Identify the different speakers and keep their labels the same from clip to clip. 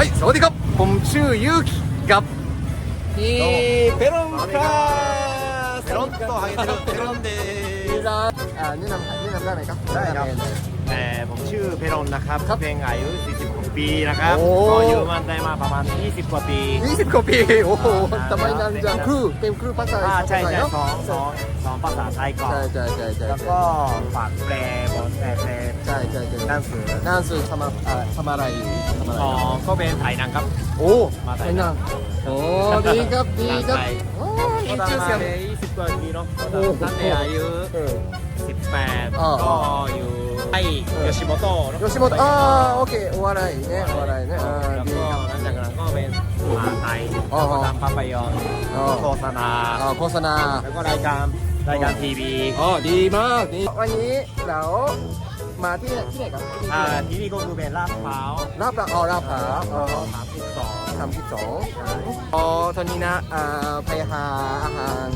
Speaker 1: ฮ้ย สวัสดีครับ ผมชื่อยูกิกับพี่เปรอนครับ
Speaker 2: ペロンとハゲてるペロンで
Speaker 1: ที่ร้านอ่าแนะนำแนะนำได้ไหมครับ
Speaker 2: ได้ครับ
Speaker 1: แนะนำเลย
Speaker 2: เอ่อผมชื่อเพรอนนะครับ
Speaker 1: ครับ
Speaker 2: เพลงอายุ 46 ปีนะครับ
Speaker 1: โอ้
Speaker 2: ก็อยู่มันได้มาประมาณ 20 กว่าปี
Speaker 1: 20กว่าปีโอ้โห
Speaker 2: อ่า
Speaker 1: ทำไมนานจังครูเป็นครูภาษา
Speaker 2: อ่าใช่
Speaker 1: ภาษา
Speaker 2: ใช่
Speaker 1: เนอะ
Speaker 2: สองสองสองภาษาไทยก่อน
Speaker 1: ใช่ใช่ใช่ใช่
Speaker 2: แล้วก็ฝากแปลบทแปลแปล
Speaker 1: ใช่ใช่ใช่
Speaker 2: หนังสือ
Speaker 1: หนั่นคือทำอะอ่าทำอะไรอยู่ทำอะไร
Speaker 2: อ๋อก็เป็นถ่ายหนังครับ
Speaker 1: โอ้
Speaker 2: มาถ่าย
Speaker 1: ไอ้นั่งโอ้ดีครับดีครับ
Speaker 2: หนังไทย
Speaker 1: โอ้
Speaker 2: ก็
Speaker 1: いい
Speaker 2: ทำ
Speaker 1: ชื่อ
Speaker 2: มา
Speaker 1: เสียง
Speaker 2: เป็น20 กว่าปีเนาะ
Speaker 1: โอ้
Speaker 2: ตั้งแต่อายุ
Speaker 1: เออ
Speaker 2: 18
Speaker 1: อ่า
Speaker 2: ก็อยู่ใกล้โยชิโมโตะโยชิโมโตะ
Speaker 1: อ่าโอเคโอวาไรเนี่ยโอวาไรเนี่ย
Speaker 2: แล้วก็
Speaker 1: ครับ
Speaker 2: หลังจากนั้นก็เป็นมาไทย
Speaker 1: อ๋อ
Speaker 2: แล้วก็ทำภาพยนตร์โฆษณา
Speaker 1: โฆษณา
Speaker 2: แล้วก็รายการรายการทีวี
Speaker 1: อ๋อ ดีมากดีวันนี้เรามาที่ที่ไหนครับที่น
Speaker 2: อ่า
Speaker 1: ที่นี่
Speaker 2: ก็คือเป็นลาดพร้าว
Speaker 1: ลาบละอ๋อลาบผาอ๋อ
Speaker 2: สามสิบสอง
Speaker 1: สามสิบสองอ๋อตอนนี้นะอ่าไปหาอาหาร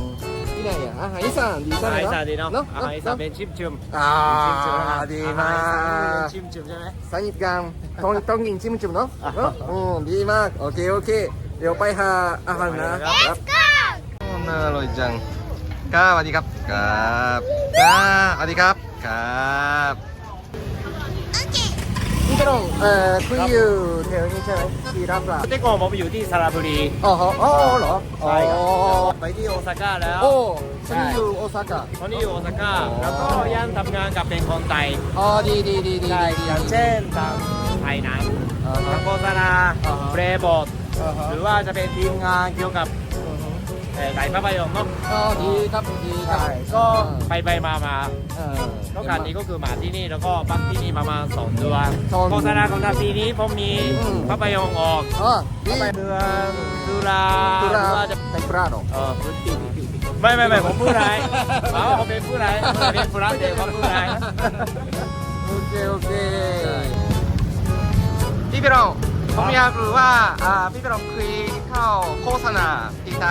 Speaker 1: อะอาหารอีสานดี
Speaker 2: อา
Speaker 1: จัง
Speaker 2: หาร
Speaker 1: เลย
Speaker 2: อีสานดีเนาะ
Speaker 1: เนาะ
Speaker 2: อาหารอีสานเป็นชิมจุ่ม
Speaker 1: อ่า
Speaker 2: ชิมจุ่มนะครับ
Speaker 1: ดี
Speaker 2: อาห
Speaker 1: มาร
Speaker 2: อีสานเป็
Speaker 1: ก
Speaker 2: นชิมจุ่มใช่ไหม
Speaker 1: สนิทกันต้องต้องกินจิ้มจุ่มเนาะ
Speaker 2: อ่า
Speaker 1: เนาะอืมดีมากโอเคโอเค เดี๋ยวไปหาอาหารนะครับน่าอร่อยจังก้าสวัสดีครับครับก้าสวัสดีครับครับ พี่กระดงเอ่อคุยอยู่แถวนี้ใช่ไหมที่รับปลา
Speaker 2: แต่ก่อนผมอยู่ที่สระบุรี
Speaker 1: อ๋อฮะอ๋อเหรอ
Speaker 2: ใช่ครับ
Speaker 1: อ๋อ
Speaker 2: ไปที่โอซาก้าแล้ว
Speaker 1: โอ้ฉันอยู่โอซาก้า
Speaker 2: ตอนนี้อยู่โอซาก้า
Speaker 1: อ๋อ
Speaker 2: แล้วก็ย่านทำงานกับเป็นคนไทย
Speaker 1: อ๋อดีดีดีดี
Speaker 2: ใช่
Speaker 1: ดี
Speaker 2: อย่างเช่นทำถ่ายหนัง
Speaker 1: อ่าฮะ
Speaker 2: ทำโฆษณา
Speaker 1: อ่าฮะ
Speaker 2: แปรบท
Speaker 1: อ่าฮะ
Speaker 2: หรือว่าจะเป็นทีมงานเกี่ยวกับ เอ่อถ่ายภาพยนตร์เนาะ
Speaker 1: อ๋อดีครับดีครับ
Speaker 2: ใช่ก็ไปไปมามา
Speaker 1: เออ
Speaker 2: แล้วการนี้ก็คือมาที่นี่แล้วก็พักที่นี่ประมาณสองเดือน
Speaker 1: สองเดือน
Speaker 2: โฆษณาของทางปีนี้ผมมี
Speaker 1: อืม
Speaker 2: ภาพยนตร์ออก
Speaker 1: อ๋อดี
Speaker 2: เดือนตุลา
Speaker 1: ตุ
Speaker 2: ห
Speaker 1: ลา
Speaker 2: รือว่าจะ
Speaker 1: เทมปุระเหรอ
Speaker 2: เออพฤศจิไม่ไม่ไม่ผมพูดอะไรายอ๋อผมเป็นผู้ร้ายผมเป็นผู้ร้ายเด็กว่าผู้ร้าย
Speaker 1: โอเค โอเคพี่พี่รอง ผมอยากรู้ว่าพี่กรมคุยเข้าโฆษณาที่ใด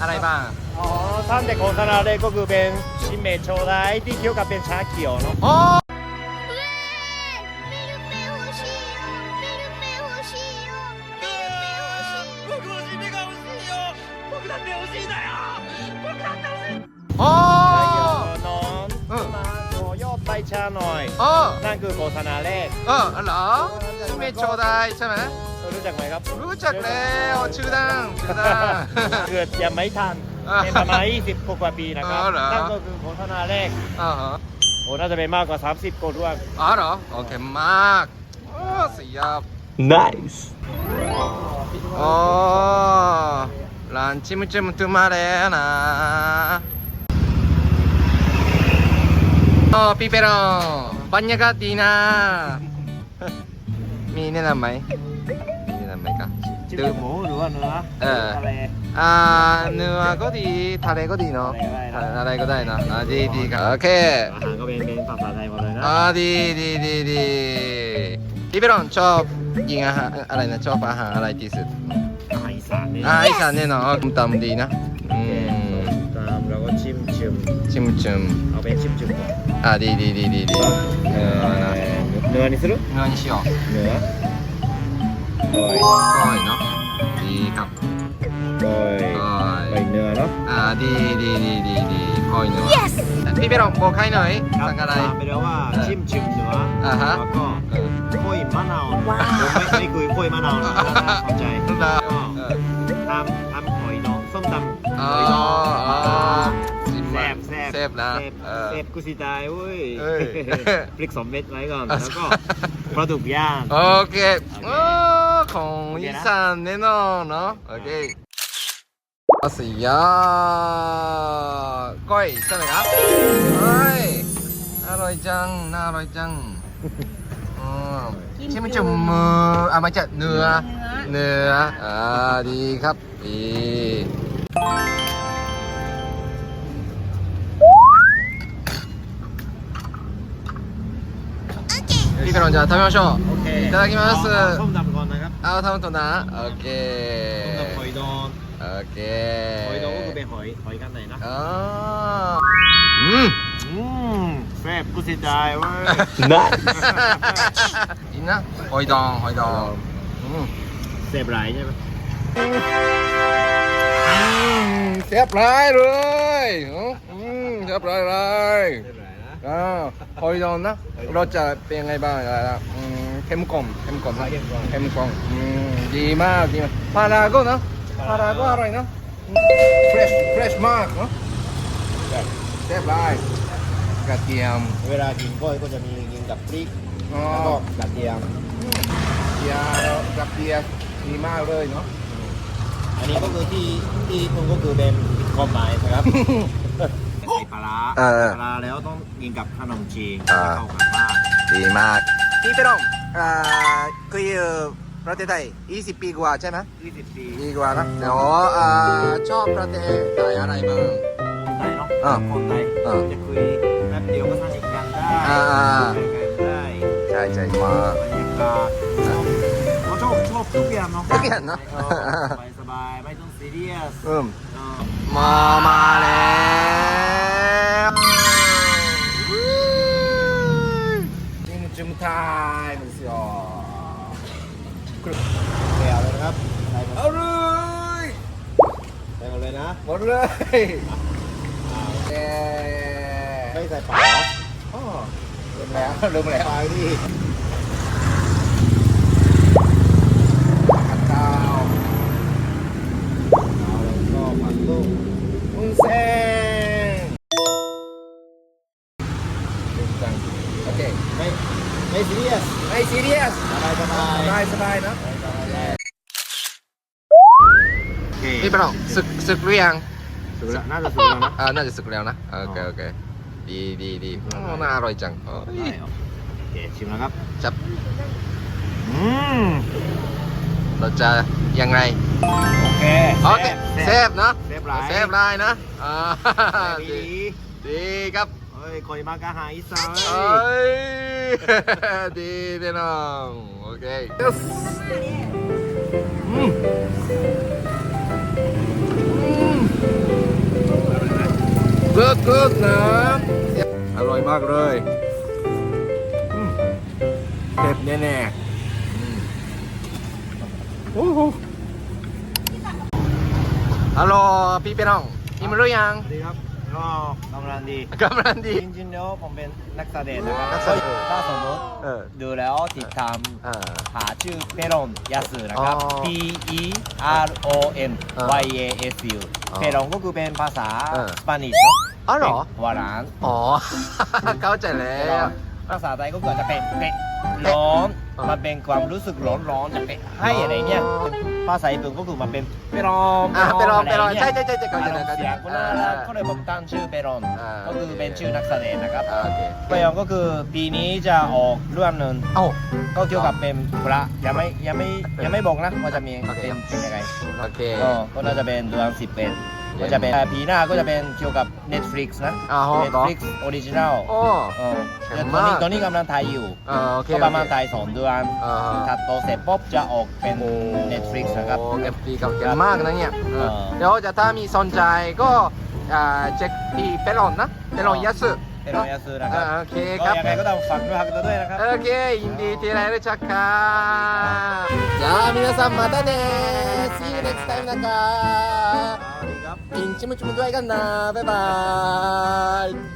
Speaker 1: อะไรบ้าง
Speaker 2: อ๋อท่านแต่โฆษณาเลยก็คือเป็นชิเมโชไดที่เกี่ยวกับเป็นชาเขียวเนาะ
Speaker 1: โอ้
Speaker 2: โอ้นอ
Speaker 1: น
Speaker 2: มาโยบใบชาหน่อยนั่นคือโฆษณาแรก
Speaker 1: เออเหรอ ชื่อเมโชได้ใช่ไหม
Speaker 2: รู้จักไหมครับ
Speaker 1: รู้จักแล้วชื่อดังชื่อดัง
Speaker 2: เกิดยังไม่ทันเป็นประมาณ20กว่าปีนะครับ
Speaker 1: อ๋อเหรอ
Speaker 2: นั่นก็คือโฆษณาแรก
Speaker 1: อ๋อฮะ
Speaker 2: โอ้น่าจะเป็นมากกว่า 30กว่าด้วย
Speaker 1: อ๋อเหรอโอเคมากโอ้สุดยอด
Speaker 2: nice
Speaker 1: อ๋อร้านชิมจิมตุมาแล้วนะอ๋อพี่เปรอบรรยากาศดีนะ มีแนะนำไหมมีแนะนำไหมครับ
Speaker 2: จิ้มหมูหรือว่าเนื้อ
Speaker 1: เออ
Speaker 2: ทะเล
Speaker 1: อ่าเนื้อก็ดีทะเลก็ดีเนาะ
Speaker 2: อะไรก็ได้นะ
Speaker 1: อะไรก็ได้นะอ่าดีดีครับโอเค
Speaker 2: อาหารก็เป็นเป็นภาษาไทยหมดเลยนะ
Speaker 1: อ่าดีดีดีดีพี่เปรองชอบยิงอาหารอะไรนะชอบอาหารอะไรที่สุด
Speaker 2: อาหารอีสานนี่
Speaker 1: อ่าอีสานแน่นอนตุ้มตำดีนะอืม
Speaker 2: ตามแล้วก็ชิมชิม
Speaker 1: ชิมชิม
Speaker 2: เอาเป็นชิมชิมก่อน
Speaker 1: อ่าดีดีดีดีดีเออนะ
Speaker 2: เนื้อนี่する
Speaker 1: เนื้อนี่しよう
Speaker 2: เนื้อโอ้ย
Speaker 1: ก้อยเนาะดีครับ
Speaker 2: โอ้ย
Speaker 1: ก้อย
Speaker 2: ไปเนื้อเนาะ
Speaker 1: อ่าดีดีดีดีดีก้อยเนื้อ yes พี่เปรองบอกให้หน่อย
Speaker 2: ครับ
Speaker 1: สั่งอะไร
Speaker 2: ตามไปแล้วว่าชิมชิมเนื้อ
Speaker 1: อ่าฮะ
Speaker 2: แล้วก็
Speaker 1: เออ
Speaker 2: โคุยมะนาวผมไม่ไม่คุยโคุยมะนาวนะเข้าใจ
Speaker 1: นะ
Speaker 2: ก็
Speaker 1: เออ
Speaker 2: ทำทำหอยดองส้มตำ
Speaker 1: อ๋อ
Speaker 2: หอยดอง
Speaker 1: อ๋อชิม
Speaker 2: แซ่
Speaker 1: มา
Speaker 2: บแซ่บ
Speaker 1: แซ่บนะ
Speaker 2: แซ่บ
Speaker 1: เออ
Speaker 2: แซ่บกุสิตายเว้ย
Speaker 1: เอ้ย
Speaker 2: พริกสองเม็ดไว้ก่อน
Speaker 1: อะ
Speaker 2: แล้วก็ปลาดุกย่าง
Speaker 1: โอเคโอ้ของอีสานแน่นอนเนาะโอเคอาสิยาก้อยใช่ไหมครับเฮ้ยอร่อยจังน่าอร่อยจังอืมชิมจุ่มมืออะมาจากเนื้อเนื้ออ่าดีครับดี พี่กระดอนจะทำましょう
Speaker 2: โอเค
Speaker 1: いただきます
Speaker 2: เอาเอาส้มตำก่อนนะครับ
Speaker 1: เอาทำตัวนะโอเค
Speaker 2: ส้มตำหอยดอง
Speaker 1: โอเค
Speaker 2: หอยดองก็คือเป็นหอยหอยกันไหนนะ
Speaker 1: อ๋ออืม
Speaker 2: อืมแซ่บกุสิตายเว้ย
Speaker 1: いいなหอยดองหอยดองอืม
Speaker 2: สพหลายใช่ไหม
Speaker 1: อืมแซ่บหลายเลยอืมแซ่บหลายเลย
Speaker 2: เสพหลายนะ บ
Speaker 1: อ่าหอยดองนะรสจะเป็นยังไงบ้างอะอืมเข้มข้นเข้มข้นนะ
Speaker 2: เข้มข้น
Speaker 1: เข้มข้นอืมดีมากดีมากปลาร้าก็นะปลาร้าก็อร่อยนะ fresh fresh มากเนาะแซ่บหลายกระเทียม
Speaker 2: เวลากินก้อยก็จะมีกินกับพริก
Speaker 1: อ๋อ
Speaker 2: แล้วก็กระเทียม
Speaker 1: เทียมกระเทียมดีมากเลยเนาะ
Speaker 2: อันนี้ก็คือที่ที่คุณก็คือเป็นความหมายนะครับใส่ ปลาร้า
Speaker 1: เออ
Speaker 2: ปลาร้าแล้วต้องกินกับขนมจีน
Speaker 1: อ่า
Speaker 2: เข้ากันมาก
Speaker 1: ดีมากพี่เปรองอ่าคืออยู่ประเทศไทย20 ปีกว่าใช่ไหม
Speaker 2: 20 ปี
Speaker 1: ดีกว่านะเดี๋ยวอ่าชอบประเทศไทยอะไรบ้าง
Speaker 2: คนไทยเนาะ
Speaker 1: อ่า
Speaker 2: คนไทย
Speaker 1: อ่า
Speaker 2: จะคุยแป๊บเดียวก็สนิทกันได้
Speaker 1: อ่า
Speaker 2: คุยกันได้
Speaker 1: ใช่ใช่มาก
Speaker 2: บรรยากาศชอบเขาชอบชอบทุกอย่างเนาะ
Speaker 1: ทุกอย่างเนอะ
Speaker 2: สบายสบายๆไม่ต้องซีเรียส
Speaker 1: อืม
Speaker 2: เออ
Speaker 1: มามาแล้ จิ้มจุ่มไทยมันสิอ๋อ
Speaker 2: เดี๋ยวเลยนะครับใส่หมด
Speaker 1: เอาเลย
Speaker 2: ใส่หมดเลยนะ
Speaker 1: หมดเลยเย้
Speaker 2: ไม่ใส่ปลาเหรอ
Speaker 1: อ๋อลืมแล้วลืมแล้ว
Speaker 2: ปลาที่ ไม่ซีเรียส
Speaker 1: ส
Speaker 2: บายสบาย
Speaker 1: สบายสบายเนอะ
Speaker 2: โอเค
Speaker 1: พี่ปะน้องศึกศึกหรือยัง
Speaker 2: สุกแล้วน่าจะสุกแล้วนะ
Speaker 1: อ่าน่าจะศึกแล้วนะโอเคโอเคดีดีดีอ๋อน่าอร่อยจังเอ้ย
Speaker 2: ได้เหรอโอเคชิมแล้วครับ
Speaker 1: จับ
Speaker 2: อืม
Speaker 1: เราจะยังไง
Speaker 2: โอเค
Speaker 1: โอเคเซฟนะ
Speaker 2: เซฟหลาย
Speaker 1: เซฟไลน์นะอ่า
Speaker 2: ดี
Speaker 1: ดีดีครับ
Speaker 2: เฮ้ ยคอยมากอาหารอีสาน
Speaker 1: เอ้ยดีพี่น้อง โอเค yes อืมอืม good good นะ อร่อยมากเลยอืมเผ็ดแน่ๆอืมโอ้โหฮัลโหลพี่พี่น้องกินมาหรือยัง
Speaker 2: สวัสดีครับ ก็กำลังดี
Speaker 1: กำลังดี
Speaker 2: จริงๆแล้วผมเป็นนักแสดงนะครับ
Speaker 1: นักแสดง
Speaker 2: ถ้าสมมติ
Speaker 1: เออ
Speaker 2: ดูแล้วติดตาม
Speaker 1: อ่า
Speaker 2: หาชื่อเปรอนยาสึนะครับ
Speaker 1: อ๋อ
Speaker 2: P E R O N
Speaker 1: อ่า
Speaker 2: Y A S U
Speaker 1: อ๋อ
Speaker 2: เปรอนก็คือเป็นภาษา
Speaker 1: เออ
Speaker 2: สเปนิชเนาะ
Speaker 1: อ๋อเหรอ
Speaker 2: เป็นหวาน
Speaker 1: อ๋อ เข้าใจแล้ว
Speaker 2: ภาษาไทยก็เกิดจะเป็นเป็ดร้อน
Speaker 1: อ่า มั
Speaker 2: มันเป็นความรู้สึกร้อนร้อนๆจะเป็นให้อะไรเงี้ย
Speaker 1: อ๋อ
Speaker 2: ภาษาญี่ปุ่นก็คือมันเป็นเปรอน
Speaker 1: อ่าเปรอนเปรอน
Speaker 2: อะไงี้ย
Speaker 1: ใช่ใช่ใช่ใช่เข้าใจแล้ว
Speaker 2: อารมณ์เสียงก็น่ารักก็เลยผมตั้งชื่อเปรอน
Speaker 1: อ่า
Speaker 2: ก็คือเป็นชื่อนักแสดงนะครับ
Speaker 1: อ่าโอเค
Speaker 2: เปรอนก็คือปีนี้จะออกเรื่องหนึ่ง
Speaker 1: เอ้า
Speaker 2: ก็เกี่ยวกับเป็นพระยังไม่ยังไม่ยังไม่บอกนะว่าจะมี
Speaker 1: โอเค
Speaker 2: เป็นเป็นยังไง
Speaker 1: โอเค
Speaker 2: ก็ก็น่าจะเป็นเดือนสิบเป็น ก็จะเป็นแต่ปีหน้าก็จะเป็นเกี่ยวกับ Netflix นะ
Speaker 1: อ๋อเหรอ
Speaker 2: Netflix Original
Speaker 1: อ
Speaker 2: ออ
Speaker 1: เจ๋
Speaker 2: ตอน
Speaker 1: มา
Speaker 2: นี้ตอนนี้กำลังถ่ายอยู่ก็ประมาณถ่ายสองเดือนเอ
Speaker 1: อ
Speaker 2: ถัดโตเสร็จปุ๊บจะออกเป็น Netflix นะครับ
Speaker 1: โอ้ดีกับเก่งมากนะเนี่ยเดี๋ยวจะถ้ามีสนใจก็เช็คที่เปรอนนะเปรอนยัส
Speaker 2: เป็นรอยาซื้อนะครับ
Speaker 1: โอเคครับ
Speaker 2: ยังไงก็ต้องฝากด้วยด้วยนะครับ
Speaker 1: โอเคยินดีที่ได้รู้จักครับจ้ามิゃあ皆さんまาね See you next time นะครับ บ
Speaker 2: สวัสดีครับ
Speaker 1: กินชิมจุ่มด้